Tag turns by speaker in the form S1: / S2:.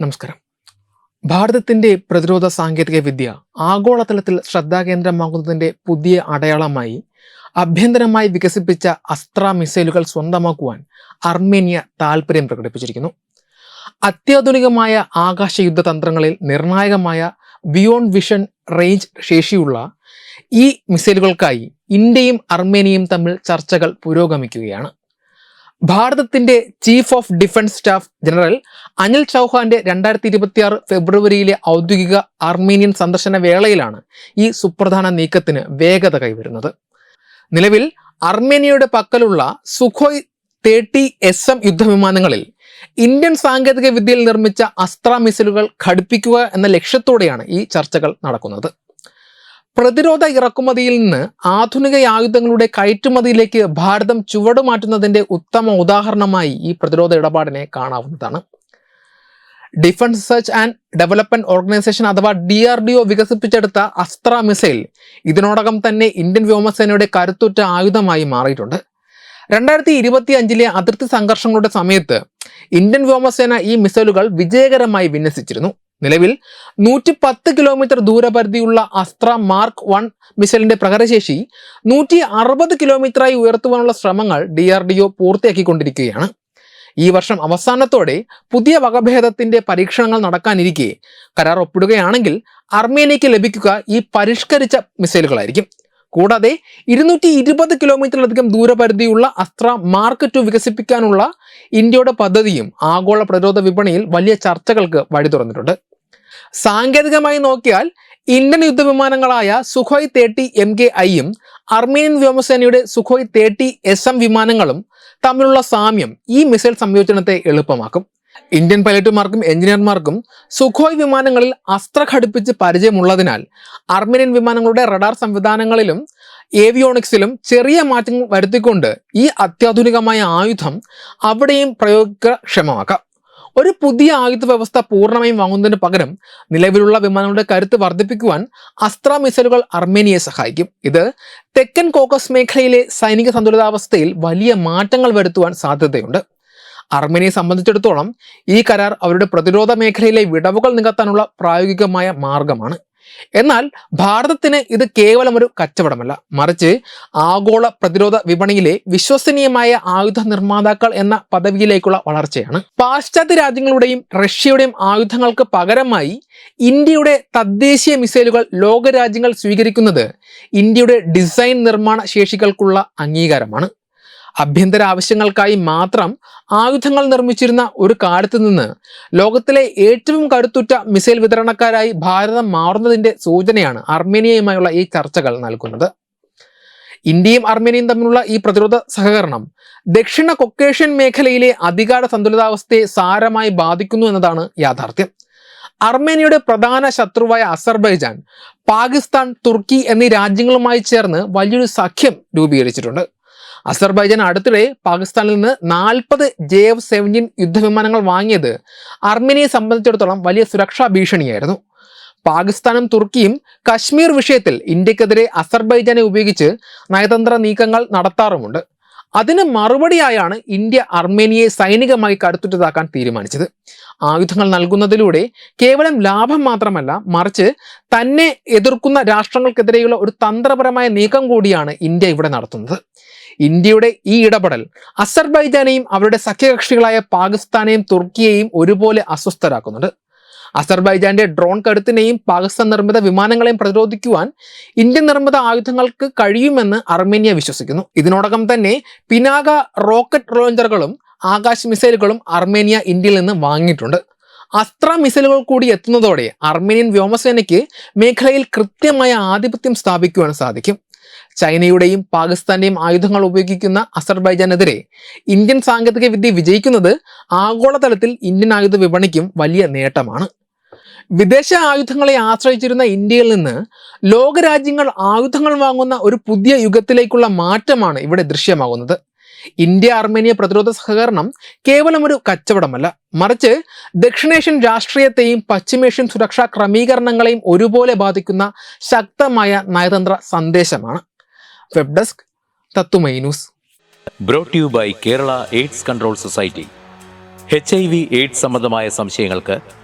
S1: നമസ്കാരം. ഭാരതത്തിന്റെ പ്രതിരോധ സാങ്കേതിക വിദ്യ ആഗോളതലത്തിൽ ശ്രദ്ധാകേന്ദ്രമാകുന്നതിന്റെ പുതിയ അടയാളമായി അഭ്യന്തരമായി വികസിപ്പിച്ച അസ്ത്ര മിസൈലുകൾ സ്വന്തമാക്കുവാൻ അർമേനിയ താൽപ്പര്യം പ്രകടിപ്പിച്ചിരിക്കുന്നു. അത്യാധുനികമായ ആകാശ യുദ്ധ തന്ത്രങ്ങളിൽ നിർണായകമായ ബിയോണ്ട് വിഷൻ റേഞ്ച് ശേഷിയുള്ള ഈ മിസൈലുകൾക്കായി ഇന്ത്യയും അർമേനിയയും തമ്മിൽ ചർച്ചകൾ പുരോഗമിക്കുകയാണ്. ഭാരതത്തിന്റെ chief of defence staff general Anil ചൗഹാന്റെ രണ്ടായിരത്തി ഇരുപത്തിയാറ് ഫെബ്രുവരിയിലെ ഔദ്യോഗിക അർമേനിയൻ സന്ദർശന വേളയിലാണ് ഈ സുപ്രധാന നീക്കത്തിന് വേഗത കൈവരുന്നത്. നിലവിൽ അർമേനിയയുടെ പക്കലുള്ള സുഖോയ് തേർട്ടി എസ് എം യുദ്ധവിമാനങ്ങളിൽ ഇന്ത്യൻ സാങ്കേതിക വിദ്യയിൽ നിർമ്മിച്ച അസ്ത്ര മിസൈലുകൾ ഘടിപ്പിക്കുക എന്ന ലക്ഷ്യത്തോടെയാണ് ഈ ചർച്ചകൾ നടക്കുന്നത്. പ്രതിരോധ ഇറക്കുമതിയിൽ നിന്ന് ആധുനിക ആയുധങ്ങളുടെ കയറ്റുമതിയിലേക്ക് ഭാരതം ചുവടുമാറ്റുന്നതിന്റെ ഉത്തമ ഉദാഹരണമായി ഈ പ്രതിരോധ ഇടപാടിനെ കാണാവുന്നതാണ്. Defence research and development organisation അഥവാ ഡി ആർ ഡി ഒ വികസിപ്പിച്ചെടുത്ത അസ്ത്ര മിസൈൽ ഇതിനോടകം തന്നെ ഇന്ത്യൻ വ്യോമസേനയുടെ കരുത്തുറ്റ ആയുധമായി മാറിയിട്ടുണ്ട്. രണ്ടായിരത്തി ഇരുപത്തി അഞ്ചിലെ അതിർത്തി സംഘർഷങ്ങളുടെ സമയത്ത് ഇന്ത്യൻ വ്യോമസേന ഈ മിസൈലുകൾ വിജയകരമായി വിന്യസിച്ചിരുന്നു. നിലവിൽ നൂറ്റി പത്ത് കിലോമീറ്റർ ദൂരപരിധിയുള്ള അസ്ത്ര മാർക്ക് വൺ മിസൈലിന്റെ പ്രഹരശേഷി നൂറ്റി അറുപത് കിലോമീറ്ററായി ഉയർത്തുവാനുള്ള ശ്രമങ്ങൾ ഡി ആർ ഡി ഒ പൂർത്തിയാക്കിക്കൊണ്ടിരിക്കുകയാണ്. ഈ വർഷം അവസാനത്തോടെ പുതിയ വകഭേദത്തിന്റെ പരീക്ഷണങ്ങൾ നടക്കാനിരിക്കെ കരാർ ഒപ്പിടുകയാണെങ്കിൽ അർമേനിയയ്ക്ക് ലഭിക്കുക ഈ പരിഷ്കരിച്ച മിസൈലുകളായിരിക്കും. കൂടാതെ ഇരുന്നൂറ്റി ഇരുപത് കിലോമീറ്ററിലധികം ദൂരപരിധിയുള്ള അസ്ത്ര മാർക്ക് ടു വികസിപ്പിക്കാനുള്ള ഇന്ത്യയുടെ പദ്ധതിയും ആഗോള പ്രതിരോധ വിപണിയിൽ വലിയ ചർച്ചകൾക്ക് വഴി തുറന്നിട്ടുണ്ട് സാങ്കേതികമായി നോക്കിയാൽ ഇന്ത്യൻ യുദ്ധവിമാനങ്ങളായ സുഖോയ് തേർട്ടി എം കെ ഐയും അർമേനിയൻ വ്യോമസേനയുടെ സുഖോയ് തേർട്ടി എസ് എം വിമാനങ്ങളും തമ്മിലുള്ള സാമ്യം ഈ മിസൈൽ സംയോജനത്തെ എളുപ്പമാക്കും. ഇന്ത്യൻ പൈലറ്റുമാർക്കും എഞ്ചിനീയർമാർക്കും സുഖോയ് വിമാനങ്ങളിൽ അസ്ത്ര ഘടിപ്പിച്ച് പരിചയമുള്ളതിനാൽ അർമേനിയൻ വിമാനങ്ങളുടെ റഡാർ സംവിധാനങ്ങളിലും ഏവിയോണിക്സിലും ചെറിയ മാറ്റങ്ങൾ വരുത്തിക്കൊണ്ട് ഈ അത്യാധുനികമായ ആയുധം അവിടെയും പ്രയോഗക്ഷമമാക്കാം ഒരു പുതിയ ആയുധ വ്യവസ്ഥ പൂർണമായും വാങ്ങുന്നതിന് പകരം നിലവിലുള്ള വിമാനങ്ങളുടെ കരുത്ത് വർദ്ധിപ്പിക്കുവാൻ അസ്ത്ര മിസൈലുകൾ അർമേനിയെ സഹായിക്കും. ഇത് തെക്കൻ കോക്കസ് മേഖലയിലെ സൈനിക സന്തുലിതാവസ്ഥയിൽ വലിയ മാറ്റങ്ങൾ വരുത്തുവാൻ സാധ്യതയുണ്ട്. അർമേനിയെ സംബന്ധിച്ചിടത്തോളം ഈ കരാർ അവരുടെ പ്രതിരോധ മേഖലയിലെ വിടവുകൾ നികത്താനുള്ള പ്രായോഗികമായ മാർഗമാണ്. എന്നാൽ ഭാരതത്തിന് ഇത് കേവലം ഒരു കച്ചവടമല്ല. മറിച്ച് ആഗോള പ്രതിരോധ വിപണിയിലെ വിശ്വസനീയമായ ആയുധ നിർമ്മാതാക്കൾ എന്ന പദവിയിലേക്കുള്ള വളർച്ചയാണ്. പാശ്ചാത്യ രാജ്യങ്ങളുടെയും റഷ്യയുടെയും ആയുധങ്ങൾക്ക് പകരമായി ഇന്ത്യയുടെ തദ്ദേശീയ മിസൈലുകൾ ലോകരാജ്യങ്ങൾ സ്വീകരിക്കുന്നത് ഇന്ത്യയുടെ ഡിസൈൻ നിർമ്മാണ ശേഷികൾക്കുള്ള അംഗീകാരമാണ്. ആഭ്യന്തര ആവശ്യങ്ങൾക്കായി മാത്രം ആയുധങ്ങൾ നിർമ്മിച്ചിരുന്ന ഒരു കാലത്ത് നിന്ന് ലോകത്തിലെ ഏറ്റവും കരുത്തുറ്റ മിസൈൽ വിതരണക്കാരായി ഭാരതം മാറുന്നതിന്റെ സൂചനയാണ് അർമേനിയയുമായുള്ള ഈ ചർച്ചകൾ നൽകുന്നത്. ഇന്ത്യയും അർമേനിയയും തമ്മിലുള്ള ഈ പ്രതിരോധ സഹകരണം ദക്ഷിണ കൊക്കേഷ്യൻ മേഖലയിലെ അധികാര സന്തുലിതാവസ്ഥയെ സാരമായി ബാധിക്കുന്നു എന്നതാണ് യാഥാർത്ഥ്യം. അർമേനിയയുടെ പ്രധാന ശത്രുവായ അസർബൈജാൻ പാകിസ്ഥാൻ തുർക്കി എന്നീ രാജ്യങ്ങളുമായി ചേർന്ന് വലിയൊരു സഖ്യം രൂപീകരിച്ചിട്ടുണ്ട്. അസർബൈജാൻ അടുത്തിടെ പാകിസ്ഥാനിൽ നിന്ന് നാൽപ്പത് ജെ എഫ് സെവന്റീൻ യുദ്ധവിമാനങ്ങൾ വാങ്ങിയത് അർമേനിയെ സംബന്ധിച്ചിടത്തോളം വലിയ സുരക്ഷാ ഭീഷണിയായിരുന്നു. പാകിസ്ഥാനും തുർക്കിയും കശ്മീർ വിഷയത്തിൽ ഇന്ത്യക്കെതിരെ അസർബൈജാനെ ഉപയോഗിച്ച് നയതന്ത്ര നീക്കങ്ങൾ നടത്താറുമുണ്ട്. അതിന് മറുപടിയായാണ് ഇന്ത്യ അർമേനിയയെ സൈനികമായി കരുത്തുറ്റതാക്കാൻ തീരുമാനിച്ചത്. ആയുധങ്ങൾ നൽകുന്നതിലൂടെ കേവലം ലാഭം മാത്രമല്ല മറിച്ച് തന്നെ എതിർക്കുന്ന രാഷ്ട്രങ്ങൾക്കെതിരെയുള്ള ഒരു തന്ത്രപരമായ നീക്കം കൂടിയാണ് ഇന്ത്യ ഇവിടെ നടത്തുന്നത്. ഇന്ത്യയുടെ ഈ ഇടപെടൽ അസർബൈജാനെയും അവരുടെ സഖ്യകക്ഷികളായ പാകിസ്ഥാനെയും തുർക്കിയെയും ഒരുപോലെ അസ്വസ്ഥരാക്കുന്നുണ്ട്. അസർബൈജാന്റെ ഡ്രോൺ കരുത്തിനെയും പാകിസ്ഥാൻ നിർമ്മിത വിമാനങ്ങളെയും പ്രതിരോധിക്കുവാൻ ഇന്ത്യൻ നിർമ്മിത ആയുധങ്ങൾക്ക് കഴിയുമെന്ന് അർമേനിയ വിശ്വസിക്കുന്നു. ഇതിനോടകം തന്നെ പിനാക റോക്കറ്റ് ലോഞ്ചറുകളും ആകാശ മിസൈലുകളും അർമേനിയ ഇന്ത്യയിൽ നിന്ന് വാങ്ങിയിട്ടുണ്ട്. അസ്ത്ര മിസൈലുകൾ കൂടി എത്തുന്നതോടെ അർമേനിയൻ വ്യോമസേനയ്ക്ക് മേഖലയിൽ കൃത്യമായ ആധിപത്യം സ്ഥാപിക്കുവാൻ സാധിക്കും. ചൈനയുടെയും പാകിസ്ഥാന്റെയും ആയുധങ്ങൾ ഉപയോഗിക്കുന്ന അസർബൈജാനെതിരെ ഇന്ത്യൻ സാങ്കേതിക വിദ്യ വിജയിക്കുന്നത് ആഗോളതലത്തിൽ ഇന്ത്യൻ ആയുധ വിപണിക്കും വലിയ നേട്ടമാണ്. വിദേശ ആയുധങ്ങളെ ആശ്രയിച്ചിരുന്ന ഇന്ത്യയിൽ നിന്ന് ലോകരാജ്യങ്ങൾ ആയുധങ്ങൾ വാങ്ങുന്ന ഒരു പുതിയ യുഗത്തിലേക്കുള്ള മാറ്റമാണ് ഇവിടെ ദൃശ്യമാകുന്നത്. ഇന്ത്യ അർമേനിയ പ്രതിരോധ സഹകരണം കേവലം ഒരു കച്ചവടമല്ല. മറിച്ച് ദക്ഷിണേഷ്യൻ രാഷ്ട്രീയത്തെയും പശ്ചിമേഷ്യൻ സുരക്ഷാ ക്രമീകരണങ്ങളെയും ഒരുപോലെ ബാധിക്കുന്ന ശക്തമായ നയതന്ത്ര സന്ദേശമാണ്. വെബ് ഡെസ്ക് തത്തുമൈ news.
S2: Brought you by Kerala AIDS control society H I V AIDS സംബന്ധമായ സംശയങ്ങൾക്ക്